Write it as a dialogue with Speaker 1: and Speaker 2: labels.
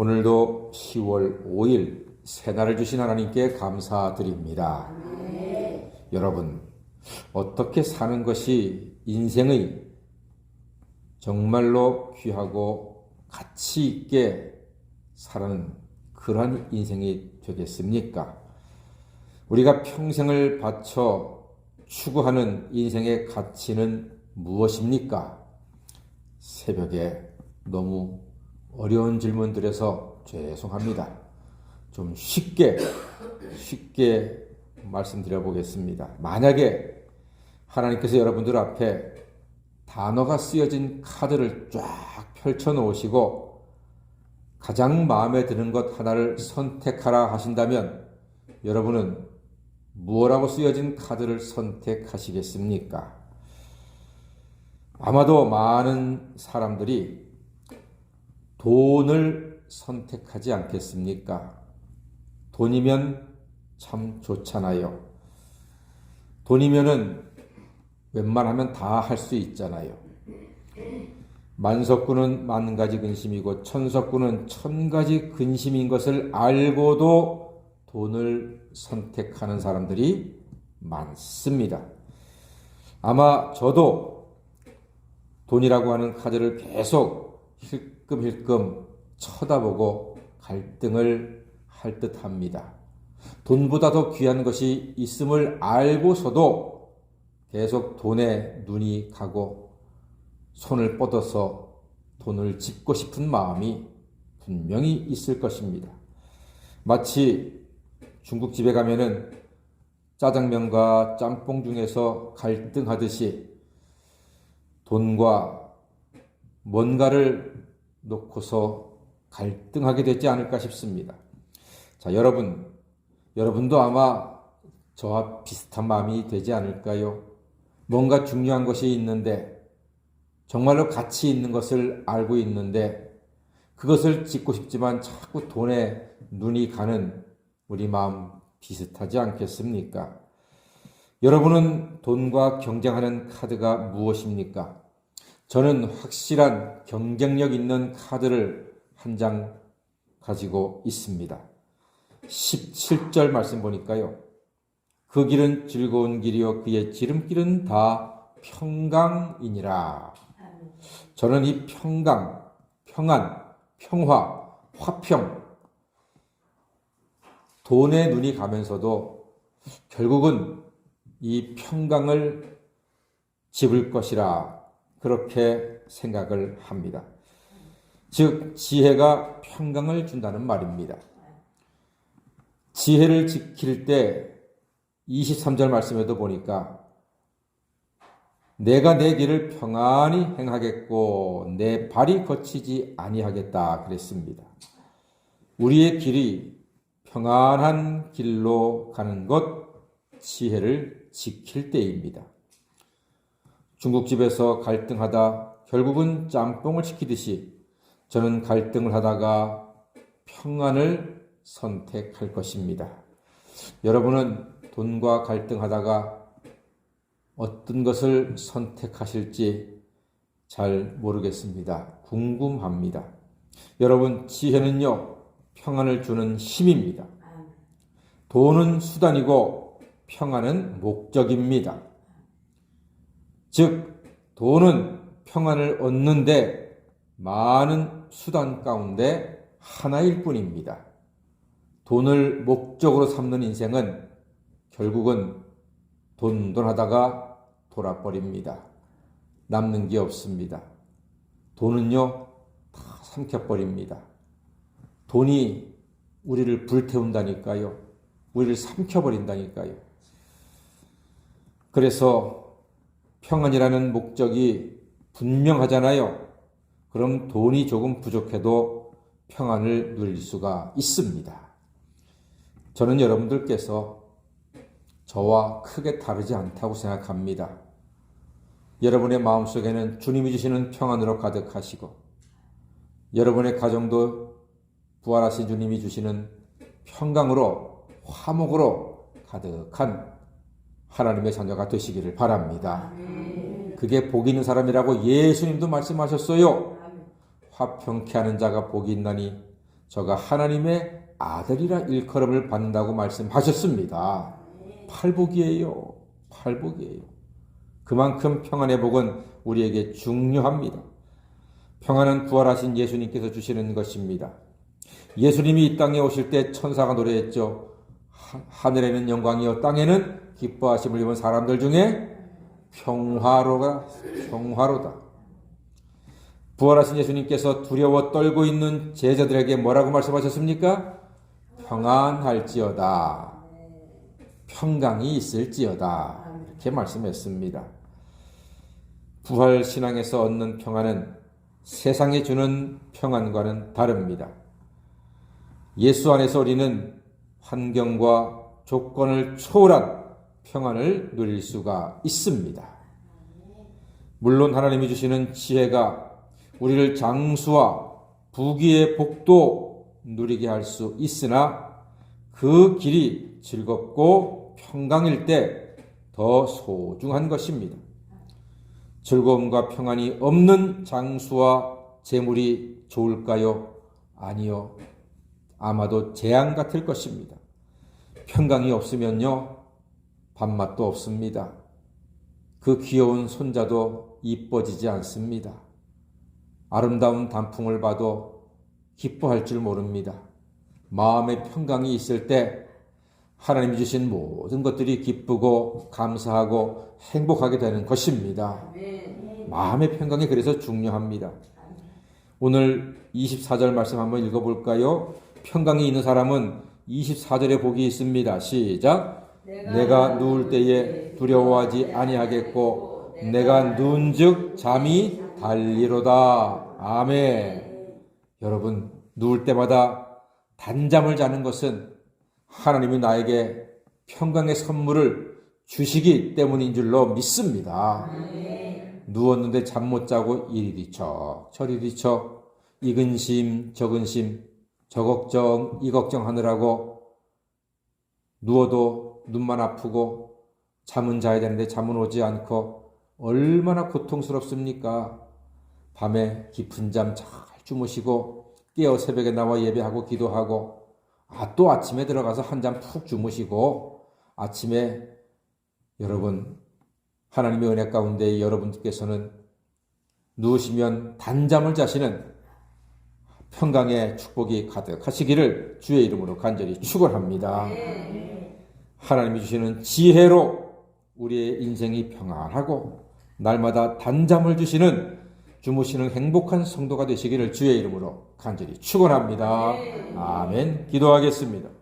Speaker 1: 오늘도 10월 5일 새날을 주신 하나님께 감사드립니다. 여러분, 어떻게 사는 것이 인생의 정말로 귀하고 가치 있게 살아는 그러한 인생이 되겠습니까? 우리가 평생을 바쳐 추구하는 인생의 가치는 무엇입니까? 새벽에 너무 어려운 질문 드려서 죄송합니다. 좀 쉽게, 쉽게 말씀드려 보겠습니다. 만약에 하나님께서 여러분들 앞에 단어가 쓰여진 카드를 쫙 펼쳐 놓으시고 가장 마음에 드는 것 하나를 선택하라 하신다면 여러분은 무엇라고 쓰여진 카드를 선택하시겠습니까? 아마도 많은 사람들이 돈을 선택하지 않겠습니까? 돈이면 참 좋잖아요. 돈이면은 웬만하면 다 할 수 있잖아요. 만석구는 만 가지 근심이고 천석구는 천 가지 근심인 것을 알고도 돈을 선택하는 사람들이 많습니다. 아마 저도 돈이라고 하는 카드를 계속 힐끔힐끔 쳐다보고 갈등을 할 듯 합니다. 돈보다 더 귀한 것이 있음을 알고서도 계속 돈에 눈이 가고 손을 뻗어서 돈을 짚고 싶은 마음이 분명히 있을 것입니다. 마치 중국집에 가면은 짜장면과 짬뽕 중에서 갈등하듯이 돈과 뭔가를 놓고서 갈등하게 되지 않을까 싶습니다. 자, 여러분, 여러분도 아마 저와 비슷한 마음이 되지 않을까요? 뭔가 중요한 것이 있는데, 정말로 가치 있는 것을 알고 있는데, 그것을 짓고 싶지만 자꾸 돈에 눈이 가는 우리 마음 비슷하지 않겠습니까? 여러분은 돈과 경쟁하는 카드가 무엇입니까? 저는 확실한 경쟁력 있는 카드를 한 장 가지고 있습니다. 17절 말씀 보니까요. 그 길은 즐거운 길이요 그의 지름길은 다 평강이니라. 저는 이 평강, 평안, 평화, 화평 돈에 눈이 가면서도 결국은 이 평강을 집을 것이라 그렇게 생각을 합니다. 즉 지혜가 평강을 준다는 말입니다. 지혜를 지킬 때 23절 말씀에도 보니까 내가 내 길을 평안히 행하겠고 내 발이 거치지 아니하겠다 그랬습니다. 우리의 길이 평안한 길로 가는 것 지혜를 지킬 때입니다. 중국집에서 갈등하다 결국은 짬뽕을 시키듯이 저는 갈등을 하다가 평안을 선택할 것입니다. 여러분은 돈과 갈등하다가 어떤 것을 선택하실지 잘 모르겠습니다. 궁금합니다. 여러분, 지혜는요, 평안을 주는 힘입니다. 돈은 수단이고 평안은 목적입니다. 즉, 돈은 평안을 얻는데 많은 수단 가운데 하나일 뿐입니다. 돈을 목적으로 삼는 인생은 결국은 돈돈하다가 돌아버립니다. 남는 게 없습니다. 돈은요, 다 삼켜버립니다. 돈이 우리를 불태운다니까요. 우리를 삼켜버린다니까요. 그래서 평안이라는 목적이 분명하잖아요. 그럼 돈이 조금 부족해도 평안을 누릴 수가 있습니다. 저는 여러분들께서 저와 크게 다르지 않다고 생각합니다. 여러분의 마음속에는 주님이 주시는 평안으로 가득하시고 여러분의 가정도 부활하신 주님이 주시는 평강으로 화목으로 가득한 하나님의 자녀가 되시기를 바랍니다. 그게 복 있는 사람이라고 예수님도 말씀하셨어요. 화평케 하는 자가 복이 있나니 저가 하나님의 아들이라 일컬음을 받는다고 말씀하셨습니다. 팔복이에요. 팔복이에요. 그만큼 평안의 복은 우리에게 중요합니다. 평안은 부활하신 예수님께서 주시는 것입니다. 예수님이 이 땅에 오실 때 천사가 노래했죠. 하- 하늘에는 영광이요 땅에는 기뻐하심을 입은 사람들 중에 평화로가 평화로다. 부활하신 예수님께서 두려워 떨고 있는 제자들에게 뭐라고 말씀하셨습니까? 평안할지어다. 평강이 있을지어다. 이렇게 말씀했습니다. 부활 신앙에서 얻는 평안은 세상에 주는 평안과는 다릅니다. 예수 안에서 우리는 환경과 조건을 초월한 평안을 누릴 수가 있습니다. 물론 하나님이 주시는 지혜가 우리를 장수와 부귀의 복도 누리게 할 수 있으나 그 길이 즐겁고 평강일 때 더 소중한 것입니다. 즐거움과 평안이 없는 장수와 재물이 좋을까요? 아니요. 아마도 재앙 같을 것입니다. 평강이 없으면요, 밥맛도 없습니다. 그 귀여운 손자도 이뻐지지 않습니다. 아름다운 단풍을 봐도 기뻐할 줄 모릅니다. 마음의 평강이 있을 때 하나님이 주신 모든 것들이 기쁘고 감사하고 행복하게 되는 것입니다. 마음의 평강이 그래서 중요합니다. 오늘 24절 말씀 한번 읽어볼까요? 평강이 있는 사람은 24절에 복이 있습니다. 시작. 내가 누울 때에 두려워하지 아니하겠고 내가 누운즉 잠이 달리로다. 아멘. 여러분 누울 때마다 단잠을 자는 것은 하나님이 나에게 평강의 선물을 주시기 때문인 줄로 믿습니다. 누웠는데 잠 못 자고 이리 뒤척 저리 뒤척 이 근심 저 근심 저 걱정 이 걱정 하느라고 누워도 눈만 아프고 잠은 자야 되는데 잠은 오지 않고 얼마나 고통스럽습니까? 밤에 깊은 잠 잘 주무시고 깨어 새벽에 나와 예배하고 기도하고 아, 또 아침에 들어가서 한 잠 푹 주무시고 아침에 여러분 하나님의 은혜 가운데 여러분께서는 누우시면 단잠을 자시는 평강의 축복이 가득하시기를 주의 이름으로 간절히 축원합니다. 하나님이 주시는 지혜로 우리의 인생이 평안하고 날마다 단잠을 주시는 주무시는 행복한 성도가 되시기를 주의 이름으로 간절히 축원합니다. 아멘. 기도하겠습니다.